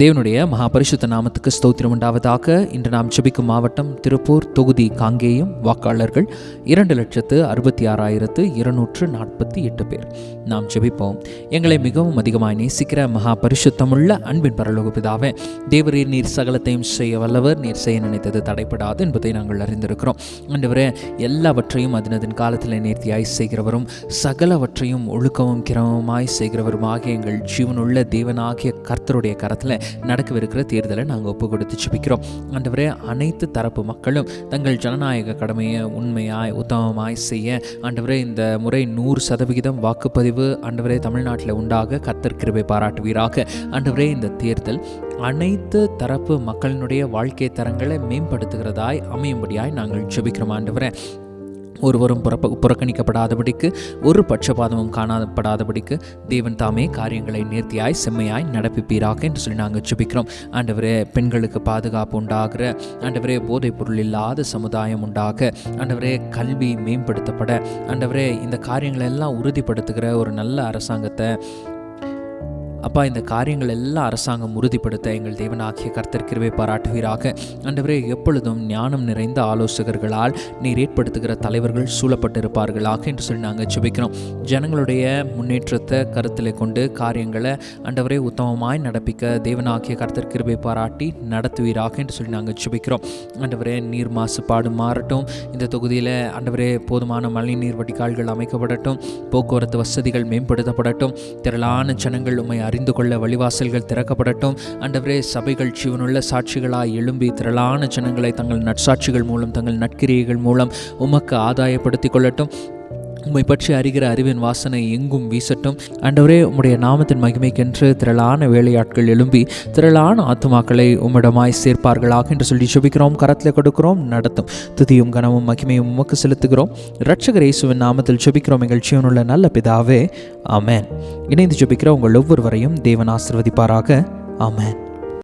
தேவனுடைய மகா பரிசுத்த நாமத்துக்கு ஸ்தோத்திரம் உண்டாவதாக. இன்று நாம் ஜபிக்கும் மாவட்டம் திருப்பூர் தொகுதி காங்கேயம் வாக்காளர்கள் இரண்டு லட்சத்து அறுபத்தி ஆறாயிரத்து இருநூற்று நாற்பத்தி எட்டு பேர். நாம் ஜபிப்போம். எங்களை மிகவும் அதிகமாக நேசிக்கிற மகா பரிசுத்தமுள்ள அன்பின் பரலோக பிதாவே தேவரீர் நீர் சகலத்தையும் செய்ய வல்லவர் நீர் செய்ய நினைத்தது தடைப்படாது என்பதை நாங்கள் அறிந்திருக்கிறோம். ஆண்டவரே எல்லாவற்றையும் அதனதன் காலத்தில் நேர்த்தியாய் செய்கிறவரும் சகலவற்றையும் ஒழுக்கமும் கிரமமாய் செய்கிறவருமாக எங்கள் ஜீவனுள்ள தேவனாகிய கர்த்தருடைய கரத்தில் நடக்கவிருக்கிற தேர்தலை நாங்கள் ஒப்பு கொடுத்து சுபிக்கிறோம் ஆண்டவரே அனைத்து தரப்பு மக்களும் தங்கள் ஜனநாயக கடமையை உண்மையாய் உத்தமமாய் செய்ய ஆண்டவரே இந்த முறை நூறு சதவிகிதம் வாக்குப்பதிவு ஆண்டவரே தமிழ்நாட்டில் உண்டாக கத்தர் கிருபை பாராட்டுவீராக. ஆண்டவரே இந்த தேர்தல் அனைத்து தரப்பு மக்களினுடைய வாழ்க்கை தரங்களை மேம்படுத்துகிறதாய் அமையும்படியாய் நாங்கள் ஜெபிக்கிறோம் ஆண்டவரே. ஒருவரும் புறப்ப புறக்கணிக்கப்படாதபடிக்கு ஒரு பட்சபாதமும் காணப்படாதபடிக்கு தேவன் தாமே காரியங்களை நேர்த்தியாய் செம்மையாய் நடப்பிப்பீராக என்று சொல்லி நாங்கள் ஜெபிக்கிறோம். ஆண்டவரே பெண்களுக்கு பாதுகாப்பு உண்டாகிற ஆண்டவரே போதைப் பொருள் இல்லாத சமுதாயம் உண்டாக ஆண்டவரே கல்வி மேம்படுத்தப்பட ஆண்டவரே இந்த காரியங்களை எல்லாம் உறுதிப்படுத்துகிற ஒரு நல்ல அரசாங்கத்தை அப்பா இந்த காரியங்கள் எல்லாம் அரசாங்கம் உறுதிப்படுத்த எங்கள் தேவனாகிய கர்த்தர் கிருபை பாராட்டுவீராக. அண்டவரே எப்பொழுதும் ஞானம் நிறைந்த ஆலோசகர்களால் நீர் ஏற்படுத்துகிற தலைவர்கள் சூழப்பட்டிருப்பார்களாக என்று சொல்லி நாங்கள் சுபிக்கிறோம் ஜனங்களுடைய முன்னேற்றத்தை கருத்தில் கொண்டு காரியங்களை அண்டவரே உத்தமமாய் நடப்பிக்க தேவனாகிய கர்த்தர் கிருபை பாராட்டி நடத்துவீராக என்று சொல்லி நாங்கள் சுபிக்கிறோம் அண்டவரே நீர் மாசுபாடு மாறட்டும். இந்த தொகுதியில் அண்டவரே போதுமான மழைநீர் வடிகால்கள் அமைக்கப்படட்டும். போக்குவரத்து வசதிகள் மேம்படுத்தப்படட்டும். திரளான ஜனங்கள் உண்மை அறிந்து கொள்ள வழிவாசல்கள் திறக்கப்படட்டும். ஆண்டவரே சபைகள் சிவனுள்ள சாட்சிகளாய் எழும்பி திரளான ஜனங்களை தங்கள் நற்சாட்சிகள் மூலம் தங்கள் நற்கிரியைகள் மூலம் உமக்கு ஆதாயப்படுத்திக் கொள்ளட்டும். உம்மை பற்றி அறிகிற அறிவின் வாசனை எங்கும் வீசட்டும். அண்டவரே உம்முடைய நாமத்தின் மகிமைக்கென்று திரளான வேலையாட்கள் எழும்பி திரளான ஆத்துமாக்களை உம்மிடமாய் சேர்ப்பார்களாக என்று சொல்லி சுபிக்கிறோம் கரத்தில் கொடுக்கிறோம் நடத்தும். துதியும் கனமும் மகிமையும் உமக்கு செலுத்துகிறோம். ரட்சகர் இயேசுவின் நாமத்தில் சுபிக்கிறோம் எங்கள் ஜீவனுள்ள நல்ல பிதாவே. ஆமேன். இணைந்து சுபிக்கிற உங்கள் ஒவ்வொருவரையும் தேவன் ஆசிர்வதிப்பாராக. ஆமேன்.